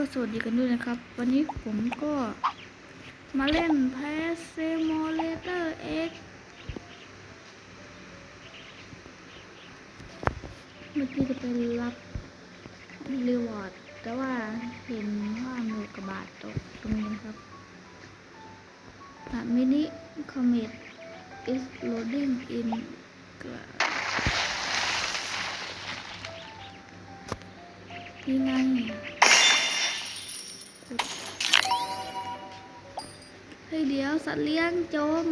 ก็สวัสดีกันด้วยนะครับ วันนี้ผมก็มาเล่น p a s s i m u l a t o r X เมื่อกี้จะไปรับรีวอร์ดแต่ว่าเห็นว่ามือกระบาดตกตรงนี้ครับมินิคอมเมต is loading in นี่ไง เฮ้ยเดี๋ยวสัตว์เลี้ยงจม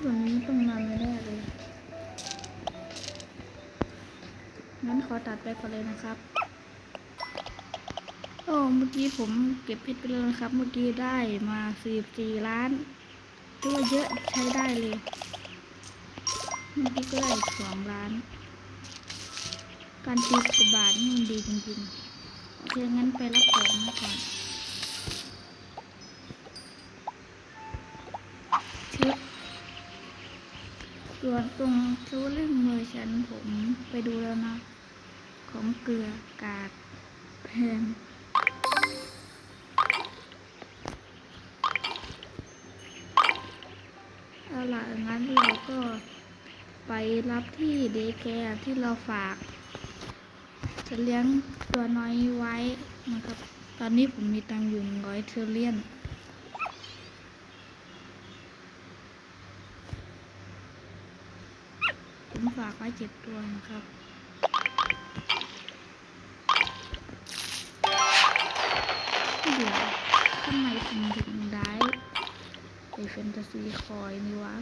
แบบนี้ต้องนอนไม่ได้เลยงั้นขอตัดไปก่อนเลยนะครับโอ้เมื่อกี้ผมเก็บเพชรไปแล้วนะครับ เมื่อกี้ได้มา44ล้านถือว่าเยอะใช้ได้เลย เมื่อกี้ก็ได้สองล้าน การตีกระบาดนี่มันดีจริงๆ โอเค งั้นไปรับของมาก่อนชึบส่วนตรงซูเรื่องเมอร์ชันผมไปดูแล้วนะ ของเกลือกาดแพงเอาล่ะงั้นเราก็ไปรับที่เดย์แคร์ที่เราฝาก จะเลี้ยงตัวน้อยไว้นะครับ ตอนนี้ผมมีตังอยู่ร้อยเทรเลียนผมฝากไว้เจ็ดตัวนะครับเดี๋ยวทำไมผมถึงได้ไอแฟนตาซีคอยนี่วะ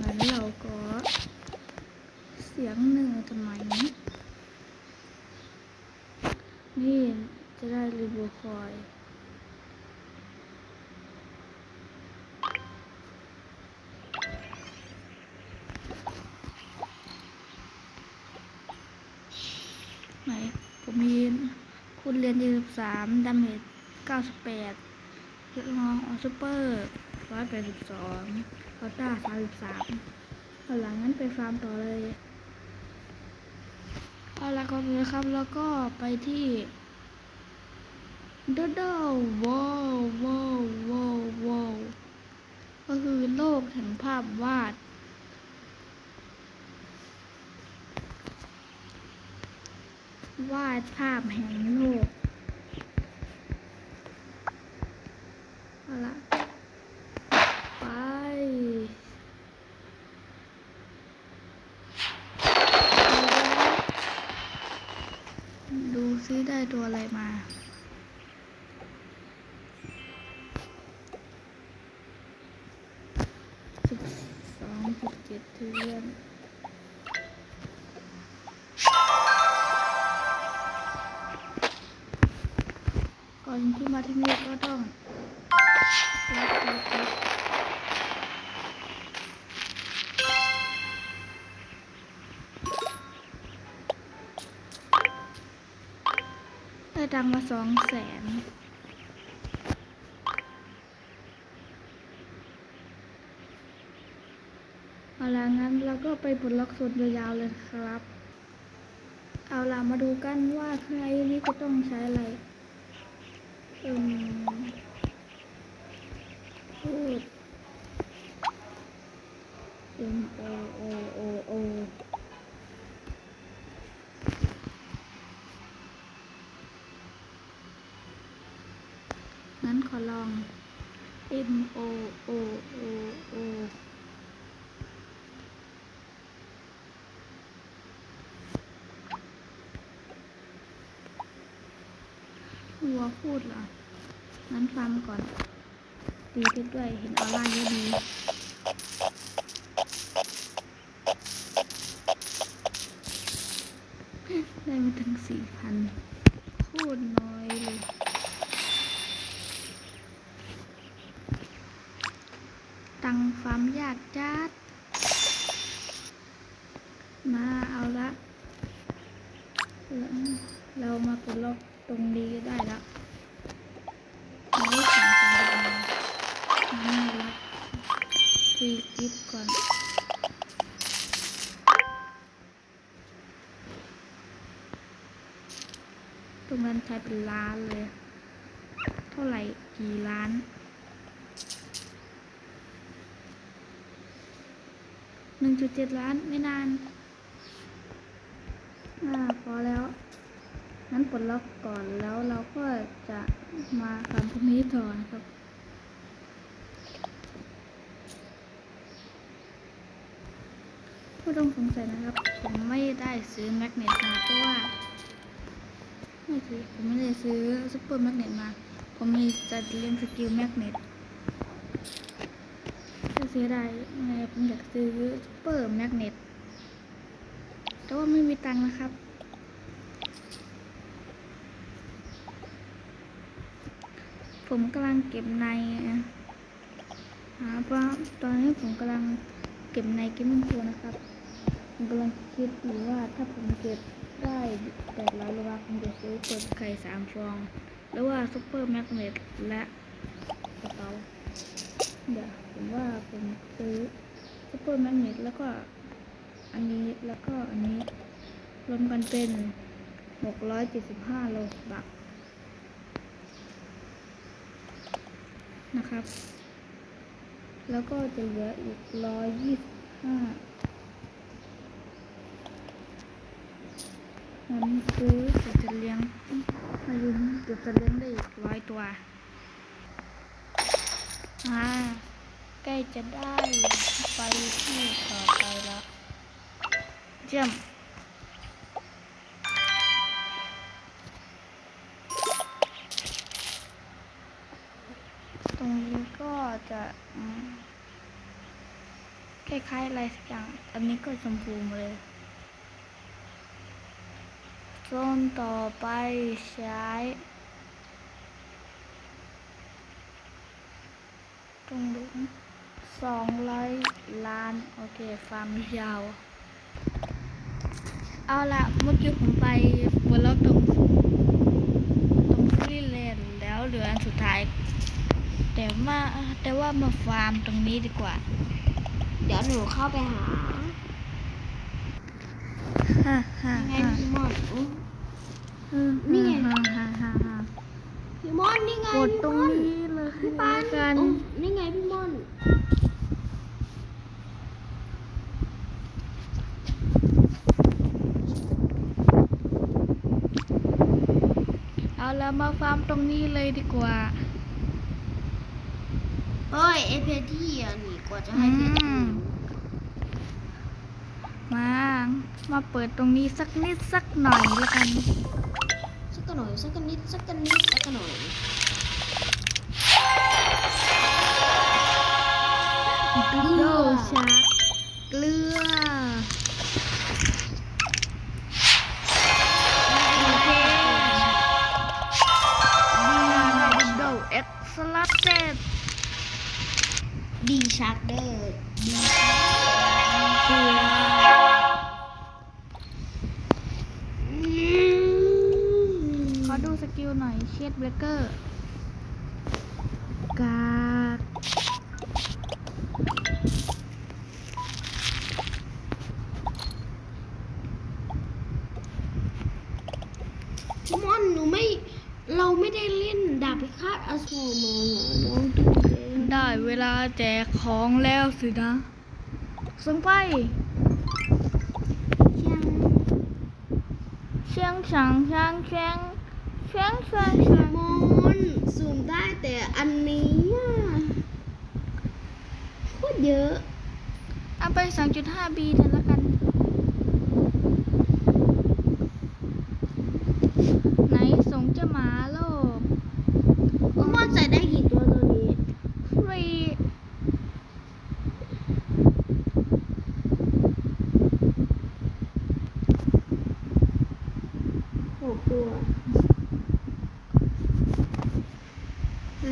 งั้นเราก็ เสียงหนึ่งทำไมนะนี่จะได้รีบูคอย ไหน ผมมีคุณเรียนยี่สิบสามดาเมจเก้าสิบแปดลองออซูเปอร์ร้อยแปดสิบสองคอต้าสามสิบสามหลังงั้นไปฟาร์มต่อเลย เอาละก็เลยครับ แล้วก็ไปที่ดดว้าวว้าวว้าวว้าวก็คือโลกแห่งภาพวาด วาดภาพแห่งโลกเอาละไป ดูซิได้ตัวอะไรมาสิบสองสิบเจ็ดเทือน ตังมาสองแสนเอาล่ะงั้นเราก็ไปปลดล็อกโซนยาวๆเลยครับ เอาล่ะมาดูกันว่าใครนี้จะต้องใช้อะไรอืมพูด M O O O O งั้นข อลอง M O O O O หัวพูดเหรองั้นฟังก่อน ตีไปด้วยเห็นออร่าเยอะดีได้มาถึงสี่พันโคตรน้อยเลย ตังฟามยากจัด มาเอาละ เรงนี้ได้แล้วไม่สนใจเลยน่ารักฟรีกิฟต์ก่อนตรงนั้นใช้เป็นล้านเลย เท่าไหร่กี่ล้าน นึ่งจุดเจ็ดล้านไม่นานอ่าพอแล้วนั้นปลดล็อกก่อนแล้วเราก็จะมาทำพวกนี้ต่อนะครับผู้ต้องสงสัยนะครับ ผมไม่ได้ซื้อแมกเนตมาเพราะว่าไม่สิผมไม่ได้ซื้อซุปเปอร์แมกเนตมา ผมมีจะเรียนสกิลแมกเนต ถ้าเสียดายยังไงผมอยากซื้อซุปเปอร์แมกเนตแต่ว่าไม่มีตังค์นะครับ ผมกำลังเก็บในหาเพราตอนนี้ผมกำลังเก็บในเกมมิ่งโูนะครับ ผมกำลังคิดอยู่ว่าถ้าผมเก็บได้แปดร้อยลบาทผมจะซื้อเปิดไข่สามฟองหรือว่าซุปเปอร์แมกเนตและกระเป๋าเดี๋ยว ผมว่าผมซื้อซุปเปอร์แมกเนตแล้วก็อันนี้แล้วก็อันนี้รวมกันเป็นหกร้อยเจ็ดสิบห้าโลบาทนะครับ แล้วก็จะเหลืออีกร้อยยี่สิบห้างั้นซื้อเดี๋ยวจะเลี้ยงมายุเดี๋ยวจะเลี้ยงได้อีกร้อยตัว อ่า ใกล้จะได้ไปที่ต่อไปแล้วเยี่ยมตรงนี้ก็จะคล้ายๆอะไรสักอย่าง อันนี้ก็ชมพูมเลยโซนต่อไปใช้ตรงนี้ สองร้อยล้าน โอเคฟาร์มยาว เอาละเมื่อกี้ผมไปบนรถตรงตรงฟรีเลนแล้วเหลืออันสุดท้าย แต่ว่าแต่ว่ามาฟาร์มตรงนี้ดีกว่า เดี๋ยวหนูเข้าไปหาฮ่าฮ่ายังไงฮ่าพี่มอนอุ๊ยอืมนี่ไงฮ่าฮ่าฮ่าฮ่าพี่มอนนี่ไงกดตรงพี่มอนนี้เลย พี่ปานกันอุ๊ยนี่ไงพี่มอนเอาแล้วมาฟาร์มตรงนี้เลยดีกว่าเอ้ยไอเพจที่อะนี่กว่าจะให้เพจอืมมา มาเปิดตรงนี้สักนิดสักหน่อยแล้วกัน สักกันหน่อยสักกันนิดสักกันนิดสักกันหน่อย ดูโดชาร์กเกลือโอเคดีโดเอ็กซ์ลัดเต็ดดีชาร์เดอร์ดีเกลือขอดูสกิลหน่อยเชดเบรกเกอร์ กาก พี่มอนหนูไม่ เราไม่ได้เล่นดาบพิฆาตอสูรมาเหรอน้องตุ้เจน ได้เวลา แจกของแล้วสินะส่งไปยังเชียงชังเชียงเชียงเชียงเชียงเชียงมอนสูมได้แต่อันนี้อะโคตรเยอะ เอาไป 2.5บีแทนละกัน ไหนส่งเจ้าหมาโลก พี่มอนใส่ได้กี่ตัวตัวนี้ ฟรี หกตัว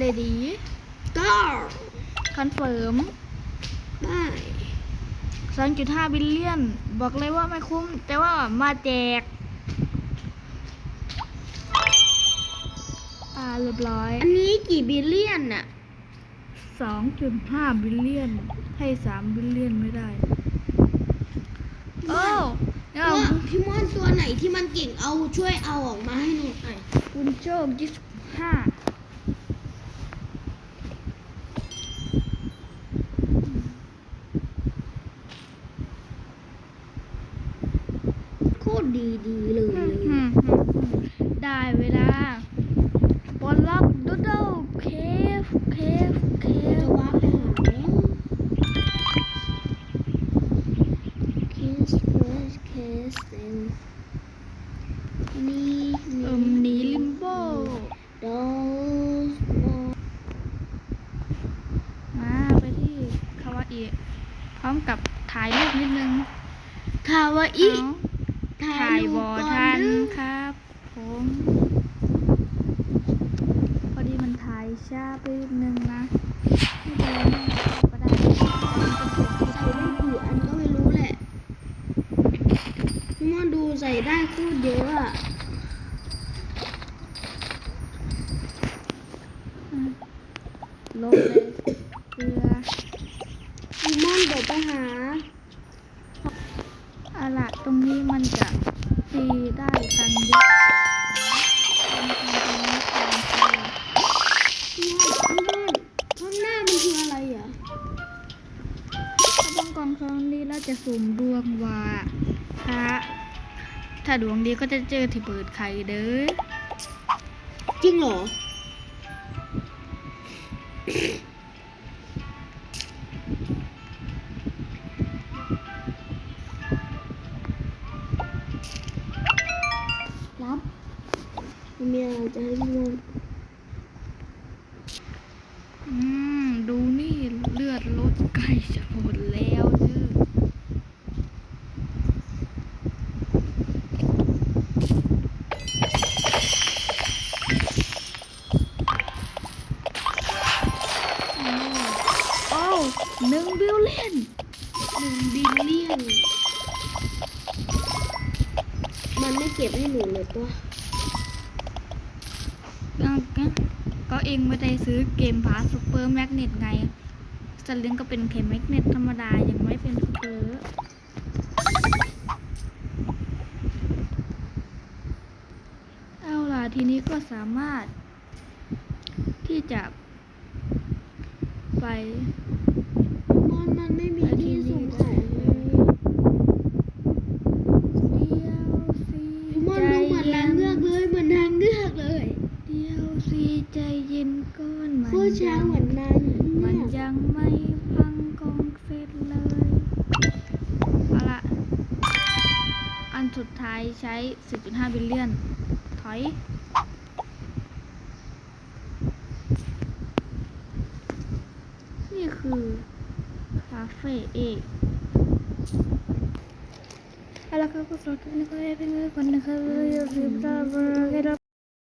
เลดี้ก็คอนเฟิร์มได้2.5บิลเลียน บอกเลยว่าไม่คุ้ม แต่ว่ามาแจกเรียบร้อย อันนี้กี่บิลเลียนอะ2.5บิลเลียน ให้3บิลเลียนไม่ได้ โอ้เดี๋ยวเออพี่มอนตัวไหนที่มันเก่งเอาช่วยเอาออกมาให้หนูหน่อยคุณโชค25โคตรดีดีๆเลย อืมได้เวลาปลดล็อกดูดูเคฟเคฟเคฟ จะว่าไปหาแล้วเคสเคสเคสเอ็นนี่ เอิมหนีลิมโบ ดอส มาไปที่คาวาอิพร้อมกับถ่ายรูปนิดนึง คาวาอิ เอาถ่าย บอทันครับผมพอดีมันถ่ายช้าไปนิดนึงนะไม่เป็นไรไม่ก็ได้ใส่ได้กี่อันก็ไม่รู้แหละพี่มอนดูใส่ได้คตรเยอะอะลบเลยเกลือพี่มอนเดี๋ยวไปหา เอาละตรงนี้มันจะตีได้กันเยอะพี่มอนพี่มอนข้างหน้ามันคืออะไรอะถ้าบ้องกองครั้งนี้เราจะสุ่มดวงว่าพระถ้าดวงดีก็จะเจอที่เปิดไข่เด้อ จริงเหรอ จะให้พี่มอนอืม ดูนี่เลือดลดใกล้จะหมดแล้วเด้อโอ้หนึ่งบิลเลียนหนึ่งบิลเลียน มันไม่เก็บให้หนูเลยตัว องไม่ได้ซื้อเกมพาสซูเปอร์แมกเนตไงสลิงก็เป็นเข็มแมกเนตธรรมดา ยังไม่เป็นซูเปอร์เอาล่ะทีนี้ก็สามารถ ที่จะไปมอนมันไม่มี ท้ายใช้ 10.5 บิลเลียน ถอย นี่คือ คาเฟ่เอกเอาละครับก็สำหรับคลิปนี้ก็ได้เป็นคนนะครับอย่าลืมซับสไครต์